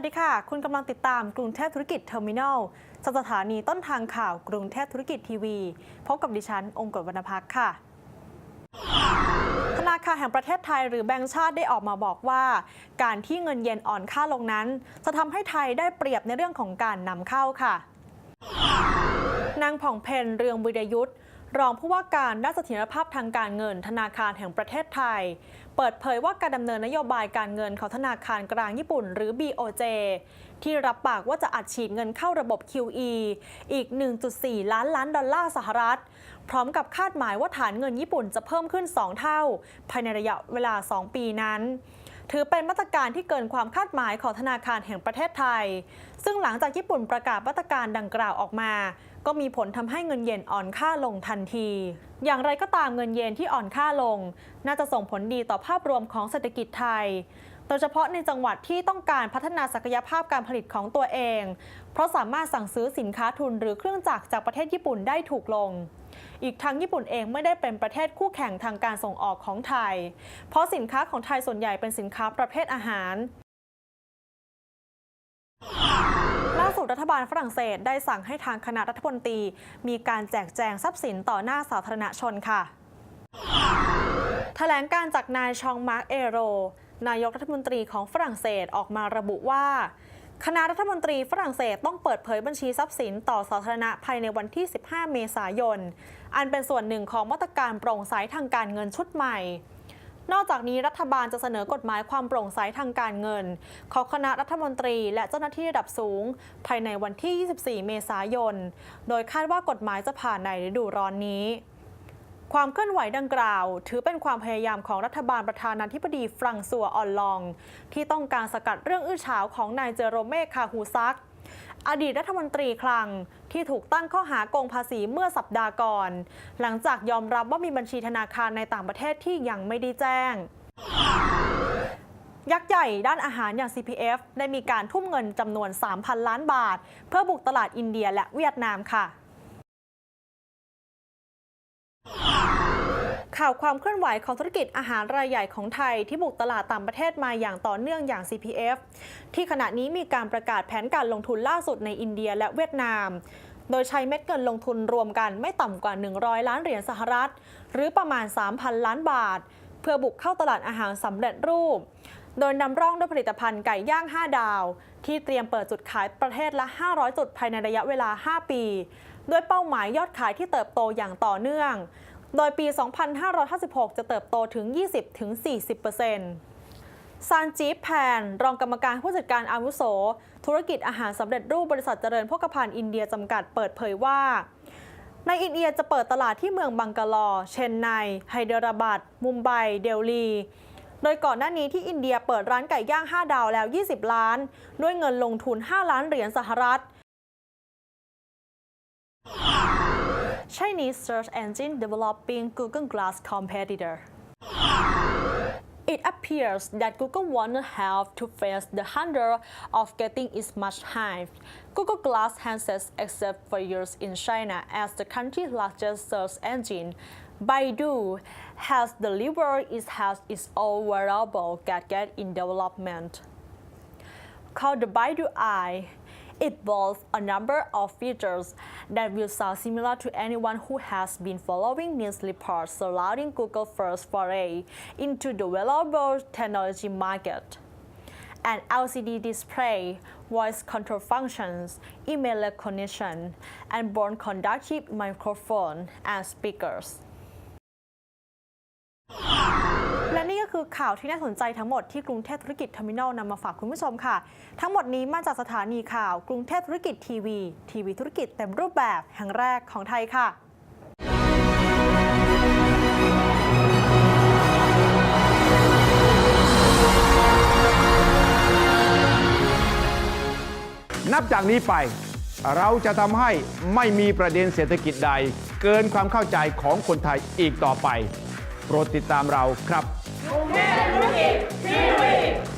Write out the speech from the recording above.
วัสดีค่ะ คุณกำลังติดตามกรุงเทพธุรกิจเทอร์มินอลจากสถานีต้นทางข่าวกรุงเทพธุรกิจทีวี พบกับดิฉัน องค์กฎวรรณพักค่ะธนาคารแห่งประเทศไทยหรือแบงก์ชาติได้ออกมาบอกว่า การที่เงินเยนอ่อนค่าลงนั้น จะทำให้ไทยได้เปรียบในเรื่องของการนำเข้าค่ะ นางผ่องเพนเรืองวิรยุทธ์ รองผู้ว่าการด้านเสถียรภาพทางการเงิน ธนาคารแห่งประเทศไทย เปิดเผยว่าการดำเนินนโยบายการเงินของธนาคารกลางญี่ปุ่น หรือ BOJ ที่รับปากว่าจะอัดฉีดเงินเข้าระบบ QE อีก 1.4 ล้านล้านดอลลาร์สหรัฐ พร้อมกับคาดหมายว่าฐานเงินญี่ปุ่นจะเพิ่มขึ้น 2 เท่า ภายในระยะเวลา 2 ปีนั้นถือเป็นมาตรการที่เกินความคาดหมายของธนาคารแห่งประเทศไทย ซึ่งหลังจากญี่ปุ่นประกาศมาตรการดังกล่าวออกมา ก็มีผลทำให้เงินเยนอ่อนค่าลงทันที อย่างไรก็ตามเงินเยนที่อ่อนค่าลง น่าจะส่งผลดีต่อภาพรวมของเศรษฐกิจไทยโดยเฉพาะในจังหวัดที่ต้องการพัฒนาศักยภาพการผลิตของตัวเอง เพราะสามารถสั่งซื้อสินค้าทุนหรือเครื่องจักรจากประเทศญี่ปุ่นได้ถูกลง อีกทั้งญี่ปุ่นเองไม่ได้เป็นประเทศคู่แข่งทางการส่งออกของไทย เพราะสินค้าของไทยส่วนใหญ่เป็นสินค้าประเภทอาหาร สุดรัฐบาลฝรั่งเศสได้สั่งให้ทางคณะรัฐมนตรี มีการแจกแจงทรัพย์สินต่อหน้าสาธารณชนค่ะ แถลงการจากนายชองมาร์กเอโร นายกรัฐมนตรีของฝรั่งเศสออกมาระบุว่าคณะรัฐมนตรีฝรั่งเศสต้องเปิดเผยบัญชีทรัพย์สินต่อสาธารณะภายในวันที่ 15 เมษายน อันเป็นส่วนหนึ่งของมาตรการโปร่งใสทางการเงินชุดใหม่ นอกจากนี้รัฐบาลจะเสนอกฎหมายความโปร่งใสทางการเงิน ของคณะรัฐมนตรีและเจ้าหน้าที่ระดับสูง ภายในวันที่ 24 เมษายน โดยคาดว่ากฎหมายจะผ่านในฤดูร้อนนี้ความเคลื่อนไหวดังกล่าว ถือเป็นความพยายามของรัฐบาลประธานาธิบดีฟรังซัวออนลอง ที่ต้องการสกัดเรื่องอื้อฉาวของนายเจอโรเมคาฮูซัก อดีตรัฐมนตรีคลังที่ถูกตั้งข้อหาโกงภาษีเมื่อสัปดาห์ก่อน หลังจากยอมรับว่ามีบัญชีธนาคารในต่างประเทศที่ยังไม่ได้แจ้ง ยักษ์ใหญ่ด้านอาหารอย่าง CPF ได้มีการทุ่มเงินจำนวน 3,000 ล้านบาท เพื่อบุกตลาดอินเดียและเวียดนามค่ะ ข่าวความเคลื่อนไหวของธุรกิจอาหารรายใหญ่ของไทยที่บุกตลาดต่างประเทศมาอย่างต่อเนื่องอย่าง CPF ที่ขณะนี้มีการประกาศแผนการลงทุนล่าสุดในอินเดียและเวียดนาม โดยใช้เม็ดเงินลงทุนรวมกันไม่ต่ำกว่า 100 ล้านเหรียญสหรัฐ หรือประมาณ 3,000 ล้านบาท เพื่อบุกเข้าตลาดอาหารสำเร็จรูป โดยนำร่องด้วยผลิตภัณฑ์ไก่ย่าง 5 ดาว ที่เตรียมเปิดจุดขายประเทศละ 500 จุดภายในระยะเวลา 5 ปี ด้วยเป้าหมายยอดขายที่เติบโตอย่างต่อเนื่อง โดยปี 2556 จะเติบโตถึง 20-40%ซานจีฟแพน รองกรรมการผู้จัดการอาวุโส ธุรกิจอาหารสำเร็จรูปบริษัทเจริญพกพันธ์อินเดียจำกัดเปิดเผยว่า ในอินเดียจะเปิดตลาดที่เมืองบังกาลอ เชนไน ไฮเดราบัด มุมไบ เดลี โดยก่อนหน้านี้ที่อินเดียเปิดร้านไก่ย่าง 5 ดาวแล้ว 20 ล้าน ด้วยเงินลงทุน 5 ล้านเหรียญสหรัฐ Chinese search engine developing Google Glass competitor. It appears that Google won't have to face the hunger of getting its much hype. Google Glass handsets except for use in China as the country's largest search engine. Baidu has delivered its has its own wearable gadget in development called the Baidu Eye. It boasts a number of features that will sound similar to anyone who has been following news reports surrounding Google's first foray into the wearable technology market. An LCD display, voice control functions, email recognition, and born conductive microphone and speakers. คือข่าวที่น่าสนใจทั้งหมดที่กรุงเทพธุรกิจเทอร์มินอลนำมาฝากคุณผู้ชมค่ะ ทั้งหมดนี้มาจากสถานีข่าวกรุงเทพธุรกิจทีวีทีวีธุรกิจเต็มรูปแบบแห่งแรกของไทยค่ะนับจากนี้ไปเราจะทำให้ไม่มีประเด็นเศรษฐกิจใด เกินความเข้าใจของคนไทยอีกต่อไป โปรดติดตามเราครับ Thank you.